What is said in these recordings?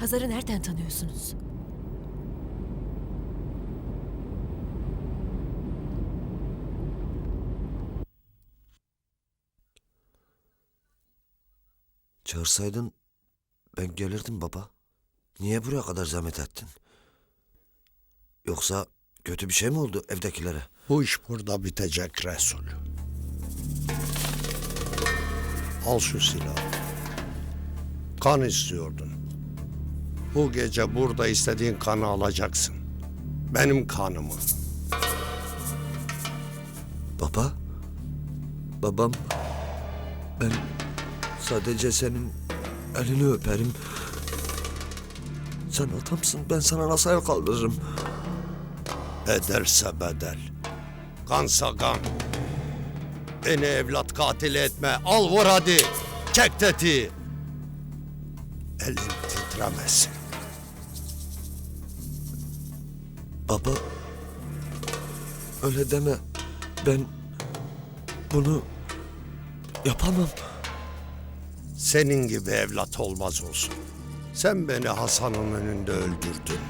Hazar'ı nereden tanıyorsunuz? Çağırsaydın ben gelirdim baba. Niye buraya kadar zahmet ettin? Yoksa kötü bir şey mi oldu evdekilere? Bu iş burada bitecek Resul. Al şu silahı. Kan istiyordun. Bu gece burada istediğin kanı alacaksın. Benim kanımı. Baba? Babam? Ben sadece senin elini öperim. Sen adamsın ben sana nasıl el kaldırırım? Ederse bedel. Kansa kan. Beni evlat katili etme. Al vur hadi. Çek tetiği. Elin titremesin. Baba öyle deme. Ben bunu yapamam. Senin gibi evlat olmaz olsun. Sen beni Hasan'ın önünde öldürdün.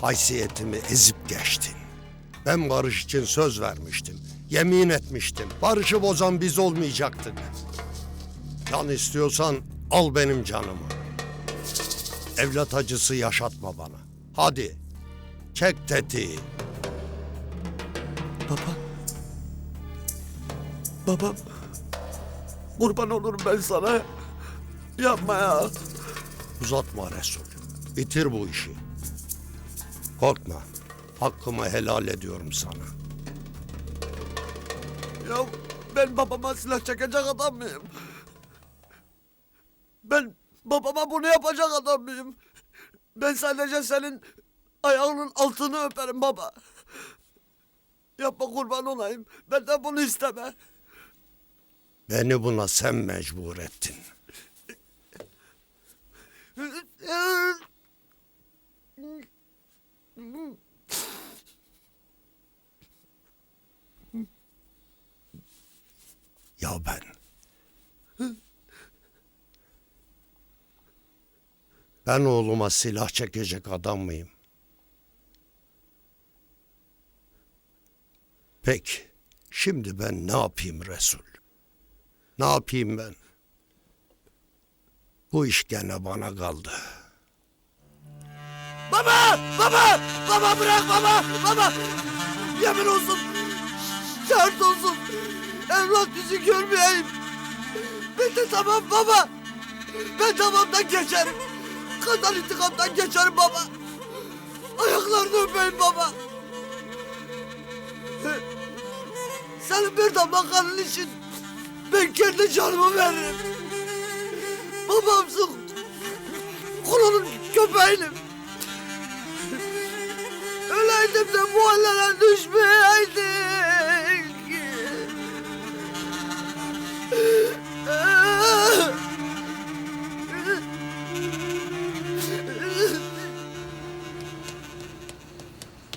Haysiyetimi ezip geçtin. Ben barış için söz vermiştim. Yemin etmiştim. Barışı bozan biz olmayacaktık. Can istiyorsan al benim canımı. Evlat acısı yaşatma bana. Hadi. Çek tetiği. Baba. Babam. Kurban olurum ben sana. Yapma ya. Uzatma Resul. Bitir bu işi. Korkma. Hakkımı helal ediyorum sana. Ya ben babama silah çekecek adam mıyım? Ben babama bunu yapacak adam mıyım? Ben sadece senin ayağının altını öperim baba. Yapma kurban olayım. Benden bunu isteme. Beni buna sen mecbur ettin. Ya ben. Ben oğluma silah çekecek adam mıyım? Peki, şimdi ben ne yapayım Resul? Ne yapayım ben? Bu iş gene bana kaldı. Baba! Baba! Baba bırak baba! Baba! Yemin olsun! Şart olsun! Evlat yüzü görmeyeyim! Ben de tamam baba! Ben tamamdan geçerim! Kadar intikamdan geçerim baba! Ayaklarını öpeyim baba! Senin bir damla kanın için ben kendi canımı veririm! Babamsın! Kulunun köpeğinim! Öleydim de bu hallere düşmeyeydik.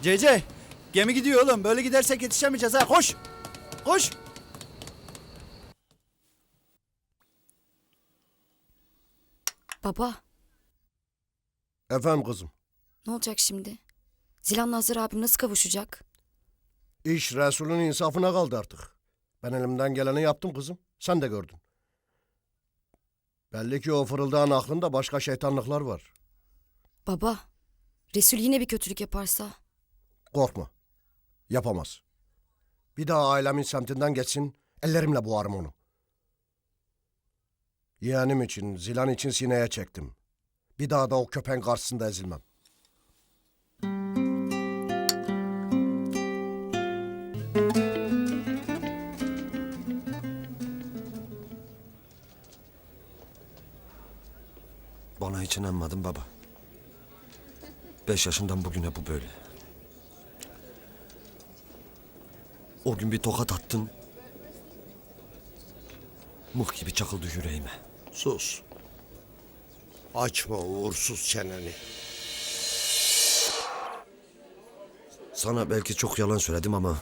CC gemi gidiyor oğlum. Böyle gidersek yetişemeyeceğiz ha. Koş. Koş. Baba, Efendim kızım, ne olacak şimdi? Zilan'la Hazır abim nasıl kavuşacak? iş Resul'ün insafına kaldı artık. Ben elimden geleni yaptım kızım, sen de gördün. Belli ki o fırıldağın aklında başka şeytanlıklar var. Baba, Resul yine bir kötülük yaparsa? Korkma, yapamaz. Bir daha ailemin semtinden geçsin, ellerimle boğarım onu. Yeğenim için, Zilan için sineye çektim. Bir daha da o köpeğin karşısında ezilmem. Bana hiç inanmadın baba. Beş yaşından bugüne bu böyle. O gün bir tokat attın. Mıh gibi çakıldı yüreğime. Sus. Açma uğursuz çeneni. Sana belki çok yalan söyledim ama...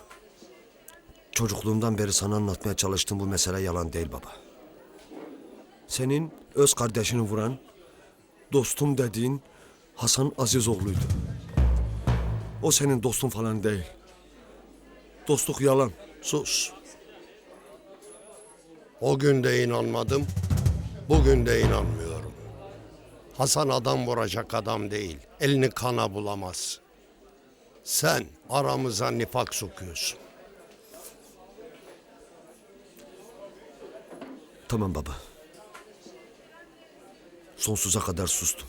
Çocukluğumdan beri sana anlatmaya çalıştığım bu mesele yalan değil baba. Senin öz kardeşini vuran... Dostum dediğin Hasan Azizoğlu'ydu. O senin dostun falan değil. Dostluk yalan. Sus. O gün de inanmadım, bugün de inanmıyorum. Hasan adam vuracak adam değil, elini kana bulamaz. Sen aramıza nifak sokuyorsun. Tamam baba. Sonsuza kadar sustum.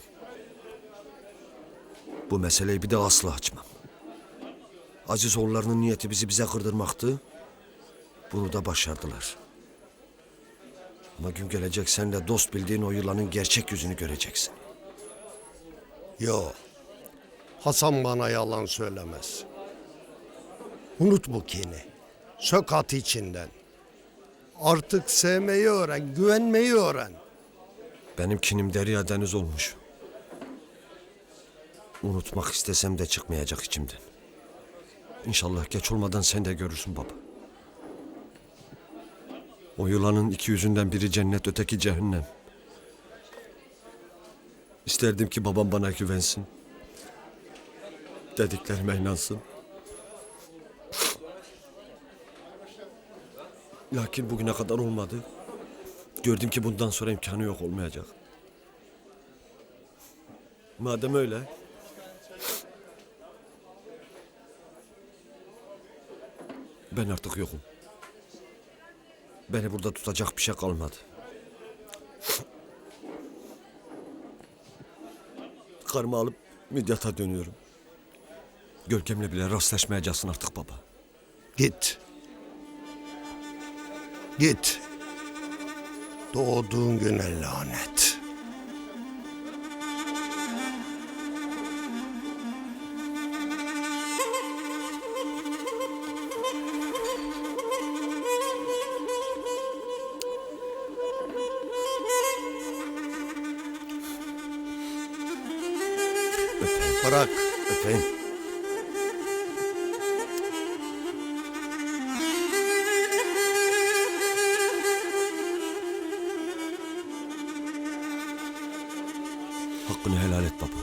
Bu meseleyi bir de asla açmam. Aziz oğullarının niyeti bizi bize kırdırmaktı. Bunu da başardılar. Ama gün gelecek sen de dost bildiğin o yılanın gerçek yüzünü göreceksin. Yo, Hasan bana yalan söylemez. Unut bu kini, sök at içinden. Artık sevmeyi öğren, güvenmeyi öğren. Benim kinim derya deniz olmuş. Unutmak istesem de çıkmayacak içimden. İnşallah geç olmadan sen de görürsün baba. O yılanın iki yüzünden biri cennet öteki cehennem. İsterdim ki babam bana güvensin. Dediklerime inansın. Lakin bugüne kadar olmadı. Gördüm ki bundan sonra imkanı yok olmayacak. Madem öyle. Ben artık yokum. Beni burada tutacak bir şey kalmadı. Karımı alıp Midyat'a dönüyorum. Gölgemle bile rastlaşmayacaksın artık baba. Git. Git. Doğduğun güne lanet. Bırak. Öpeyim. Hakkını helal et baba.